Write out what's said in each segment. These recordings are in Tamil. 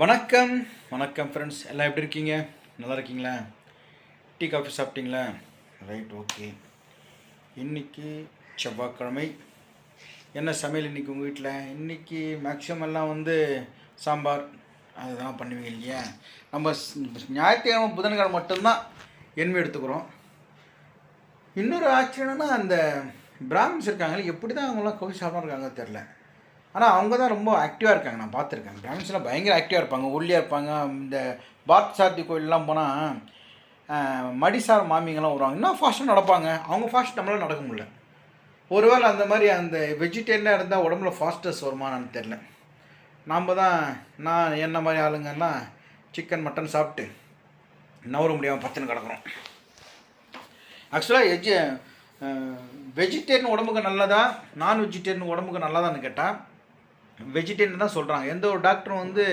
வணக்கம். வணக்கம் ஃப்ரெண்ட்ஸ் எல்லாம் எப்படி இருக்கீங்க? நல்லா இருக்கீங்களா? டீ காஃபி சாப்பிட்டீங்களா? ரைட் ஓகே இன்னைக்கு செவ்வாய்க்கிழமை. என்ன சமையல் இன்னைக்கு உங்கள் வீட்டில் இன்றைக்கி மேக்ஸிமம் எல்லாம் வந்து சாம்பார். அதுதான் பண்ணுவீங்க இல்லையா? நம்ம ஞாயிற்றுக்கிழமை புதன்கிழமை மட்டும்தான் எண்ணெய் எடுத்துக்கிறோம். இன்னொரு ஆச்சரியம்னா அந்த பிராமின்ஸ் இருக்காங்களே எப்படி தான் அவங்களாம் கோவில் சாப்பிட்றாங்க இருக்காங்க தெரில ஆனால் அவங்க தான் ரொம்ப ஆக்டிவாக இருக்காங்க. நான் பார்த்துருக்கேன். பிராமின்ஸ்லாம் பயங்கர ஆக்டிவாக இருப்பாங்க. ஒல்லியாக இருப்பாங்க. இந்த பாத் சாத்தி கோயிலெலாம் போனால் மடிசார் மாமிங்கெல்லாம் வருவாங்க. இன்னும் ஃபாஸ்ட்டாக நடப்பாங்க. அவங்க ஃபாஸ்ட் நம்மளால் நடக்க முடியல. ஒருவேளை அந்த மாதிரி அந்த வெஜிடேரியனாக இருந்தால் உடம்புல ஃபாஸ்டஸ் வருமானு தெரில நாம் தான் நான் என்ன மாதிரி ஆளுங்கன்னா சிக்கன் மட்டன் சாப்பிட்டு நவர முடியாமல் பத்துன்னு கிடக்குறோம். ஆக்சுவலாக எஜ் வெஜிடேரியன் உடம்புக்கு நல்லதா நான் வெஜிடேரியன் உடம்புக்கு நல்லதான்னு கேட்டால் வெஜிடேரியன் தான் சொல்கிறாங்க எந்த ஒரு டாக்டரும் வந்து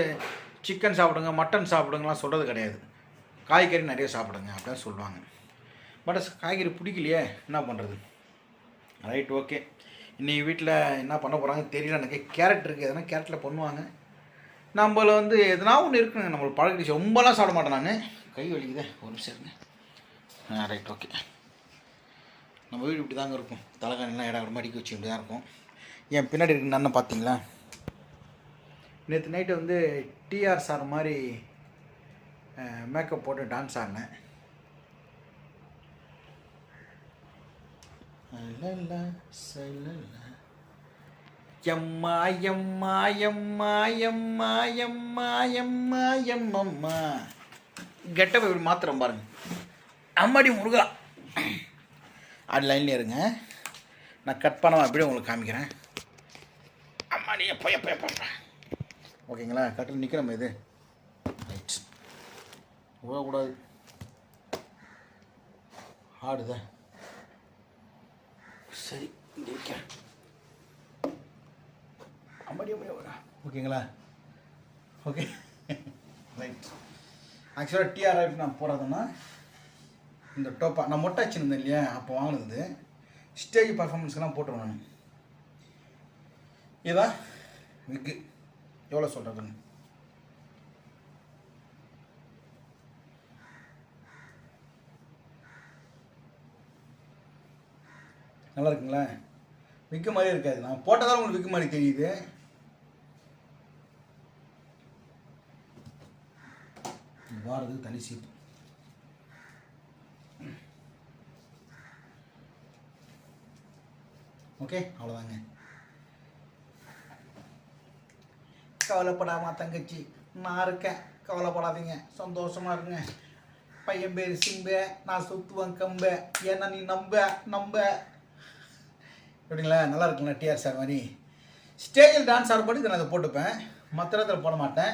சிக்கன் சாப்பிடுங்க மட்டன் சாப்பிடுங்கலாம் சொல்கிறது கிடையாது. காய்கறி நிறைய சாப்பிடுங்க அப்படின்னு சொல்லுவாங்க. பட் காய்கறி பிடிக்கலையே என்ன பண்ணுறது ரைட் ஓகே இன்றைக்கி வீட்டில் என்ன பண்ண போகிறாங்க தெரியல. எனக்கு கேரட் இருக்குது எதனா கேரட்டில் பண்ணுவாங்க. நம்மளை வந்து எதனா ஒன்று இருக்குங்க. நம்மளுக்கு பழகிடுச்சு. ரொம்பலாம் சாப்பிட மாட்டேன் நான். கை வலிக்குதே ஒரு நிமிஷம் இருங்க. ஆ ரைட் ஓகே நம்ம வீடு இப்படி தாங்க இருக்கும். தலைகாணிலாம் இடம் இடம் அடிக்க வச்சு இப்படி தான் இருக்கும். என் பின்னாடி இருக்குன்னு பார்த்தீங்களா? நேற்று நைட்டு வந்து டிஆர் சார் மாதிரி மேக்கப் போட்டு டான்ஸ் ஆடினேன். எம்மா எம்மா எம்மா எம்மா எம்மா எம்மா எம்மம்மா. கெட்டப்ப இப்படி மாத்திரம் பாருங்க. அம்மாடி முருகா. அது லைன்லேயே இருங்க. நான் கட் பண்ணவன் அப்படியே உங்களுக்கு காமிக்கிறேன். அம்மாடி எப்போ எப்போ எப்போ. ஓகேங்களா? கட்டில் நிற்கிறோம் இது? ரைட் விடக்கூடாது ஆடுதா? சரி இங்கே வைக்கிறேன் அம்மாடி ஓகேங்களா? ஓகே. ரைட் ஆக்சுவலாக டிஆர்எஃப் நான் போடுறதுன்னா இந்த டோப்பா நான் மொட்டை வச்சுருந்தேன் இல்லையா? அப்போ வாங்கினது. ஸ்டேஜ் பர்ஃபார்மன்ஸ்க்கெலாம் போட்டுருவேன் நான். இதுதான் விக்கு. எவ்வளோ சொல்கிறதுன்னு நல்லா இருக்குங்களா? விற்க மாதிரி இருக்காது. நான் போட்டதால் உங்களுக்கு விக்கு மாதிரி தெரியுது. வாரது தனி சீப்பு ஓகே? அவ்வளோதாங்க கவலைப்படாமா தங்கச்சி நான் இருக்கேன். கவலைப்படாதீங்க. சந்தோஷமா இருங்க. பையன் பேர் சிம்பு நான் சுத்துவேன் கம்பு. ஏன்னா நீ நம்ப நம்ப. எப்படிங்களா நல்லா இருக்குங்களா டிஆர் சார் மாதிரி. ஸ்டேஜில் டான்ஸ் ஆடும்போது இதை நான் அதை போட்டுப்பேன். மற்ற இடத்துல போட மாட்டேன்.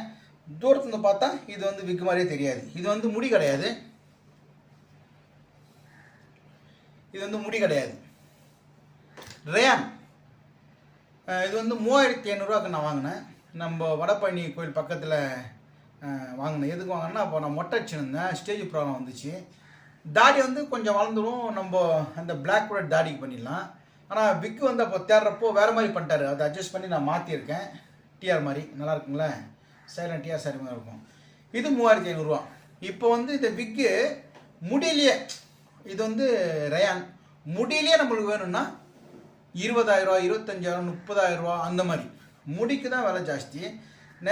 தூரத்துலேருந்து பார்த்தா இது வந்து விக்கு மாதிரியே தெரியாது. இது வந்து முடி கிடையாது. இது வந்து முடி கிடையாது. ரேம். இது வந்து மூவாயிரத்தி ஐநூறுரூவாக்கு நான் வாங்கினேன். நம்ம வடபழனி கோயில் பக்கத்தில் வாங்கினேன் எதுக்கு வாங்கினா அப்போ நான் மொட்டை வச்சுருந்தேன் ஸ்டேஜ் ப்ராப்ளம் வந்துச்சு. தாடி வந்து கொஞ்சம் வளர்ந்துடும் நம்ம அந்த பிளாக் கூட தாடிக்கு பண்ணிடலாம். ஆனால் விக்கு வந்து அப்போ தேடுறப்போ வேறு மாதிரி பண்ணிட்டாரு. அதை அட்ஜஸ்ட் பண்ணி நான் மாற்றிருக்கேன் டிஆர் மாதிரி. நல்லா இருக்குங்களா சைலண்ட் டிஆர் சாரி மாதிரி இருக்கும். இது மூவாயிரத்தி ஐநூறுரூவா இப்போ வந்து இந்த விக்கு முடியிலேயே. இது வந்து ரயான் முடியிலேயே நம்மளுக்கு வேணும்னா இருபதாயிரரூவா இருபத்தஞ்சாயிரம் முப்பதாயிரரூவா அந்த மாதிரி. முடிக்கு தான் விலை ஜாஸ்தி.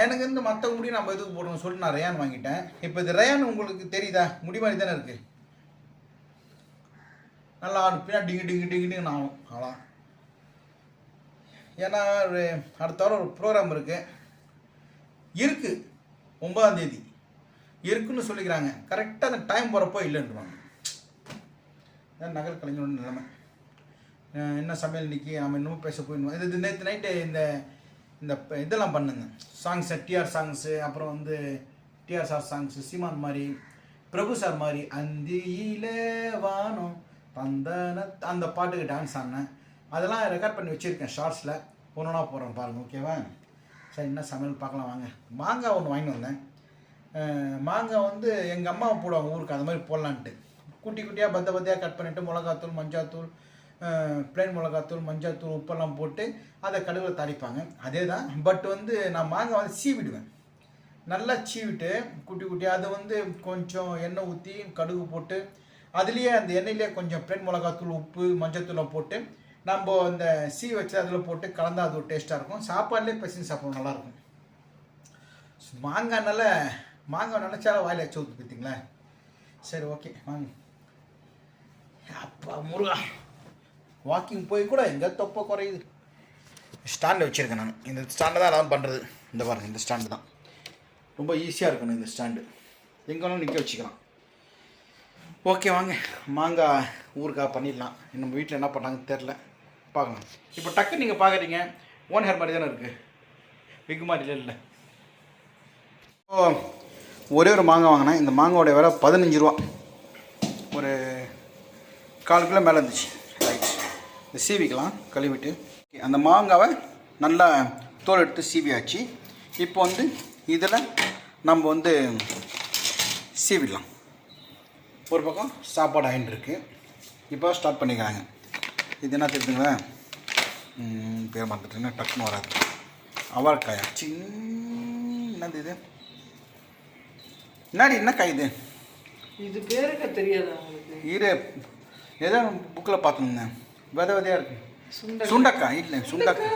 எனக்கு வந்து மற்ற முடி நம்ம எதுக்கு போடணும் சொல்லிட்டு நான் ரயான் வாங்கிட்டேன். இப்போ இது ரயான் உங்களுக்கு தெரியுதா? முடி மாதிரி தானே இருக்குது நல்லா அனுப்பினா டிங்கு டிங்கு டிங்கு டிங்கு ஆகும் ஏன்னா ஒரு அடுத்த வாரம் ஒரு ப்ரோக்ராம் இருக்குது இருக்கு. ஒன்பதாம் தேதி. இருக்குன்னு சொல்லிக்கிறாங்க. கரெக்டாக அந்த டைம் போகிறப்போ இல்லைன்றாங்க இதான் நகர் கலைஞரோட நிலைமை என்ன சமையல் இன்னைக்கு? நம்ம இன்னமும் பேச போயிடணும் இது நேற்று நைட்டு இந்த இந்த இதெல்லாம் பண்ணுங்க. சாங்ஸு டிஆர் சாங்ஸு அப்புறம் வந்து டிஆர் சார் சாங்ஸு சீமான் மாதிரி பிரபு சார் மாதிரி அந்தியிலே வானம் பந்தன அந்த பாட்டுக்கு டான்ஸ் ஆடினேன். அதெல்லாம் ரெக்கார்ட் பண்ணி வச்சுருக்கேன் ஷார்ட்ஸில் ஒன்றா போகிறேன் பாருங்கள் ஓகேவா சரி என்ன சமையல் பார்க்கலாம் வாங்க. மாங்காய் ஒன்று வாங்கி வந்தேன். மாங்காய் வந்து எங்கள் அம்மா போடுவாங்க ஊருக்கு. அந்த மாதிரி போடலான்ட்டு. குட்டி குட்டியாக பத்த பத்தியாக கட் பண்ணிவிட்டு மிளகாத்தூள் மஞ்சாத்தூள் பிளைன் மிளகாத்தூள் மஞ்சாத்தூள் உப்பெல்லாம் போட்டு அதை கடுவில் தாளிப்பாங்க. அதே தான் பட் வந்து நான் மாங்காய் வந்து சீவிடுவேன். நல்லா சீவிட்டு குட்டி குட்டி அதை வந்து கொஞ்சம் எண்ணெய் ஊற்றி கடுகு போட்டு அதுலேயே அந்த எண்ணெயிலே கொஞ்சம் பிரெட் மிளகாத்தூள் உப்பு மஞ்சத்தூளை போட்டு நம்ம அந்த சீ வச்சு அதில் போட்டு கலந்தா அது ஒரு டேஸ்ட்டாக இருக்கும். சாப்பாடுலேயே பசங்க சாப்பிடும் நல்லாயிருக்கும் மாங்காய்னால மாங்காய் நினச்சாலும் வாயில் வச்சு ஊற்று பார்த்தீங்களா சரி ஓகே வாங்க. அப்பா முருகா. வாக்கிங் போய் கூட எங்கே தொப்பை குறையுது? ஸ்டாண்டில் வச்சுருக்கேன் நான். இந்த ஸ்டாண்டு தான் எல்லாம் பண்ணுறது இந்த பாருங்கள் இந்த ஸ்டாண்டு தான். ரொம்ப ஈஸியாக இருக்கணும் இந்த ஸ்டாண்டு. எங்கேனாலும் நிற்க வச்சுக்கலாம். ஓகே வாங்க. மாங்காய் ஊறுகாய் பண்ணிடலாம். நம்ம வீட்டில் என்ன பண்ணாங்கன்னு தெரில பார்க்கலாம். இப்போ டக்கு நீங்கள் பார்க்குறீங்க. ஓன் ஹேர் மாதிரி தானே இருக்குது விக்கு மாதிரி இல்லை ஓ ஒரே ஒரு மாங்காய் வாங்கினேன். இந்த மாங்காயோட விலை பதினஞ்சு ரூபா. ஒரு கால் கிலோ மேலே இருந்துச்சு. இந்த சீவிக்கலாம் கழுவிட்டு. அந்த மாங்காவை நல்லா தோல் எடுத்து சீவியாச்சு. இப்போ வந்து இதில் நம்ம வந்து சீவிடலாம். ஒரு பக்கம் சாப்பாடு ஆயின் இருக்கு. இப்போ ஸ்டார்ட் பண்ணிக்கிறாங்க. இது என்ன தெரியுதுங்களா? ம், பேர் மறந்துட்டுன்னா டக்குன்னு வராது. அவரைக்காயா. சின்ன என்னது இது. என்னடி என்ன காய் இது? இது பேருக்க தெரியாதா ஈர ஏதோ புக்கில் பார்த்துருந்தேன். வித விதையாக இருக்கு. சுண்டக்காய். இல்லை சுண்டக்காய்.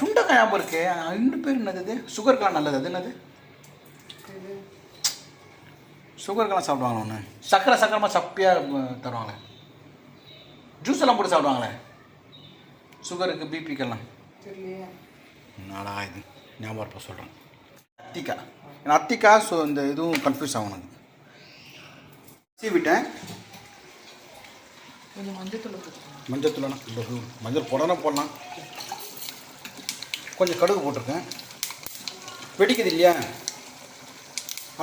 சுண்டக்காய் ஞாபகம் இருக்கே. ரெண்டு பேர் என்னது இது? சுகருக்கெலாம் நல்லது. அது என்னது? சுகருக்கெல்லாம் சாப்பிடுவாங்களா ஒன்று சக்கரை சக்கரமாக சப்பியாக தருவாங்களே. ஜூஸ் எல்லாம் போட்டு சாப்பிடுவாங்களே. சுகருக்கு பிபிக்கெல்லாம் நாடா இது? ஞாபகம் இருப்ப சொல்கிறேன் அத்திக்காய். அத்திக்காய் ஸோ இந்த இதுவும் கன்ஃபியூஸ் ஆகும் எனக்கு. சீவிட்டேன். கொஞ்சம் மஞ்சத்தூள் போட்டுக்கோங்க. மஞ்சத்தூள் மஞ்சள் போடணும் போடலாம். கொஞ்சம் கடுகு போட்டிருக்கேன். வெடிக்குது இல்லையா?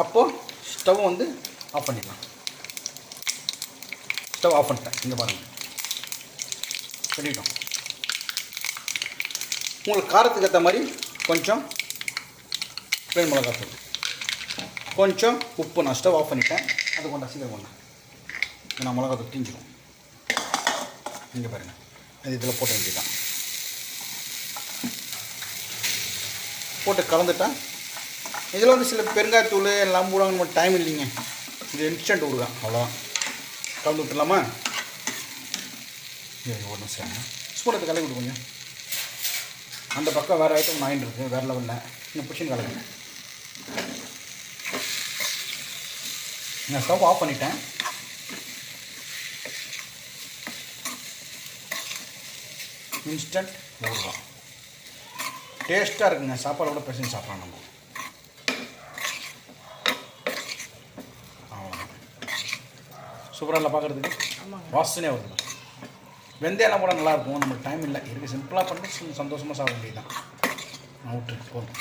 அப்போது ஸ்டவ் வந்து ஆஃப் பண்ணிடலாம் ஸ்டவ் ஆஃப் பண்ணிட்டேன். இங்கே பாருங்கள் வெடிட்டோம் உங்களுக்கு காரத்துக்கு ஏற்ற மாதிரி கொஞ்சம் பிளேன் மிளகாத்தூள் கொஞ்சம் உப்பு நான் ஸ்டவ் ஆஃப் பண்ணிட்டேன். அது கொண்டா சீக்கிரம் கொண்டா நான் மிளகாத்தூள் தீஞ்சிடும் இங்கே பாருங்கள் அது இதில் போட்ட வேண்டியதான் போட்டு கலந்துட்டா இதில் வந்து சில பெருங்காயத்தூள் எல்லாம் போடுவாங்க நம்ம டைம் இல்லைங்க. இது இன்ஸ்டன்ட் ஊறுகாய் அவ்வளோதான் கலந்து விட்டுலாமா இருங்க, ஒரு நிமிஷம் ஸ்பூன் கலக்கி விட்டு கொஞ்சம். அந்த பக்கம் வேறு ஐட்டம் வாங்கிட்டு இருக்கு வேறு லெவலில் இன்னும் புஷின் கலக்குங்க. நான் ஸ்டவ் ஆஃப் பண்ணிட்டேன். இன்ஸ்டன்ட் ஊறுகாய் டேஸ்ட்டாக இருக்குங்க. சாப்பாடோட பேசி சாப்பிட்லாம் நம்ம. சூப்பராக இல்லை பார்க்குறதுக்கு? வாசனையாக வருது. வெந்தயம் கூட நல்லாயிருக்கும். நமக்கு டைம் இல்லை. இருக்கு. சிம்பிளாக பண்ணி சு- சந்தோஷமாக சாப்பிட வேண்டியதுதான். நான் விட்டுருக்கு போதும்.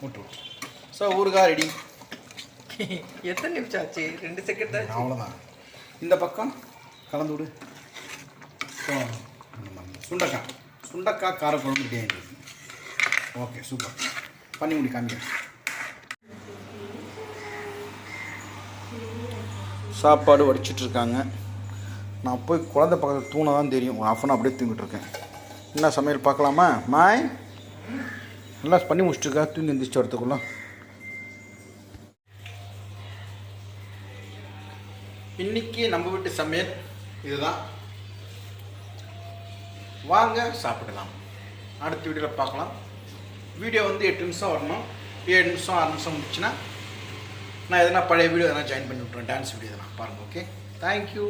விட்டு விட்டு ஸோ ஊறுகாய் ரெடி எத்தனை நிமிஷம் ஆச்சு? ரெண்டு செகண்ட் தான். அவ்வளோதான் இந்த பக்கம் கலந்து விடு. நம்ம சுண்டக்காய் சுண்டக்காய் காரக்குழம்பு ரெடி ஓகே சூப்பர். பண்ணி முடி காமிக்கிறேன் சாப்பாடு வடிச்சிட்டு இருக்காங்க. நான் போய் குழந்தை பக்கத்தில் தூணை தான் தெரியும். ஒரு ஆஃப் அன் அப்படியே தூங்கிட்டு இருக்கேன். என்ன சமையல் பார்க்கலாமா? மாய்? நல்லா பண்ணி முடிச்சிட்ருக்கா தூங்கி எந்திரிச்சு வரத்துக்குள்ள இன்னைக்கு நம்ம வீட்டு சமையல் இதுதான். வாங்க சாப்பிடலாம். அடுத்த வீடியோவில் பார்க்கலாம். வீடியோ வந்து எட்டு நிமிஷம் வரணும். ஏழு நிமிஷம் ஆறு நிமிஷம் முடிச்சுன்னா நான் எதனா பழைய வீடியோ எதனா ஜாயின் பண்ணி விட்றேன் டான்ஸ் வீடியோ எதனா பாருங்கள் ஓகே தேங்க்யூ